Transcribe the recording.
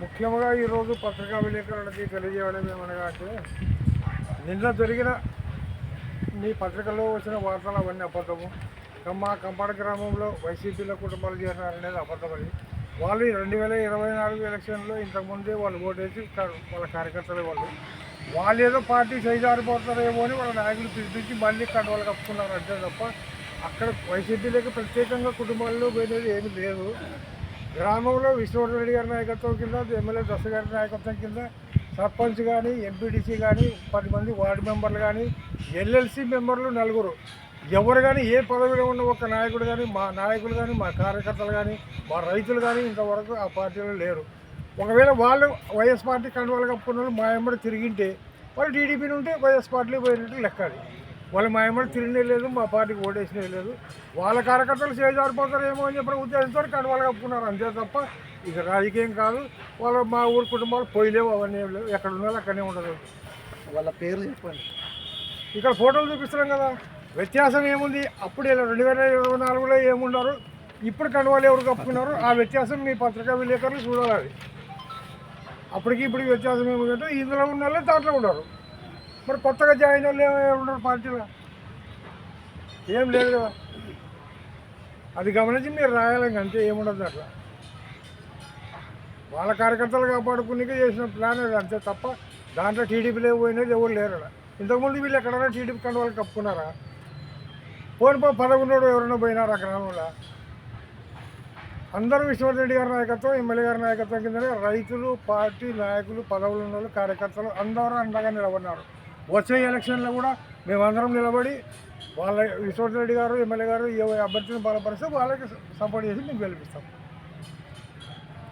ముఖ్యంగా ఈరోజు పత్రికా విలేకరులకి తెలియజేయడం ఏమనగా అంటే నిన్న జరిగిన మీ పత్రికలో వచ్చిన వార్తలు అవన్నీ అబద్ధము. మా కంపాడ గ్రామంలో వైసీపీలో కుటుంబాలు చేరినారనేది అబద్ధమని వాళ్ళు రెండు వేల ఇరవై నాలుగు ఎలక్షన్లో ఇంతకుముందే వాళ్ళు ఓటేసి వాళ్ళ కార్యకర్తలు వాళ్ళు. వాళ్ళు ఏదో పార్టీ చేజారిపోతారేమో అని వాళ్ళ నాయకులు పిలిపించి మళ్ళీ కండవాళ్ళు కప్పుకున్నారు అంతే తప్ప అక్కడ వైసీపీలోకి ప్రత్యేకంగా కుటుంబాల్లో పోయినది ఏమీ లేదు. గ్రామంలో విష్ణువర్ధన్ రెడ్డి గారి నాయకత్వం కింద ఎమ్మెల్యే దశ గారి నాయకత్వం కింద సర్పంచ్ కానీ ఎంపీటీసీ కానీ పది మంది వార్డు మెంబర్లు కానీ ఎల్ఎల్సి మెంబర్లు నలుగురు. ఎవరు కానీ ఏ పదవిలో ఉన్న ఒక నాయకుడు కానీ మా నాయకులు కానీ మా కార్యకర్తలు కానీ మా రైతులు కానీ ఇంతవరకు ఆ పార్టీలో లేరు. ఒకవేళ వాళ్ళు వైఎస్ పార్టీ కండువాలు కప్పుకున్న వాళ్ళు మా ఎమ్మడి తిరిగింటే వాళ్ళు టీడీపీ నుండి వైఎస్ పార్టీలో పోయినట్టు లెక్క వాళ్ళు మా ఎమ్మడి తిరిగినే లేదు మా పార్టీకి ఓటేసినే లేదు. వాళ్ళ కార్యకర్తలు చేజారిపోతారేమో అని చెప్పిన ఉద్దేశంతో కండువాలు కప్పుకున్నారు. అంతే తప్ప ఇది రాజకీయం కాదు. వాళ్ళ మా ఊరు కుటుంబాలు పోయిలేవు అవన్నీ ఏం లేవు. ఎక్కడ ఉన్నారో అక్కడనే ఉండదు. వాళ్ళ పేర్లు చెప్పండి. ఇక్కడ ఫోటోలు చూపిస్తున్నాం కదా. వ్యత్యాసం ఏముంది? అప్పుడు ఇలా రెండు వేల ఇరవై నాలుగులో ఏమున్నారు ఇప్పుడు కండువాలు ఎవరు కప్పుకున్నారు? ఆ వ్యత్యాసం మీ పత్రికా విలేకరులు చూడాలి. అప్పటికి ఇప్పుడు వ్యత్యాసం ఏముందంటే ఇందులో ఉన్న వాళ్ళే దాంట్లో ఉన్నారు. మరి కొత్తగా జాయిన్ వాళ్ళు ఉన్నారు పార్టీలో. ఏం లేదు కదా. అది గమనించి మీరు రాయాలి అంతే ఏముండదు అట్లా. వాళ్ళ కార్యకర్తలు కాపాడుకునేకే చేసిన ప్లాన్ అది అంతే తప్ప దాంట్లో టీడీపీలో పోయినది ఎవరు లేరు ఇంతకుముందు వీళ్ళు ఎక్కడైనా టీడీపీ కంటే వాళ్ళు కప్పుకున్నారా? పోని పో పదకొండు ఎవరైనా పోయినారా గ్రామంలో? అందరూ విశ్వనాథ్ రెడ్డి గారి నాయకత్వం ఎమ్మెల్యే గారి నాయకత్వం కిందనే రైతులు పార్టీ నాయకులు పదవులు ఉన్న వాళ్ళు కార్యకర్తలు అందరూ అండగా నిలబడినారు. వచ్చే ఎలక్షన్లో కూడా మేమందరం నిలబడి వాళ్ళ విశ్వనాథ్ రెడ్డి గారు ఎమ్మెల్యే గారు ఏ అభ్యర్థిని బలపరిస్తే వాళ్ళకి సపోర్ట్ చేసి మేము గెలిపిస్తాం.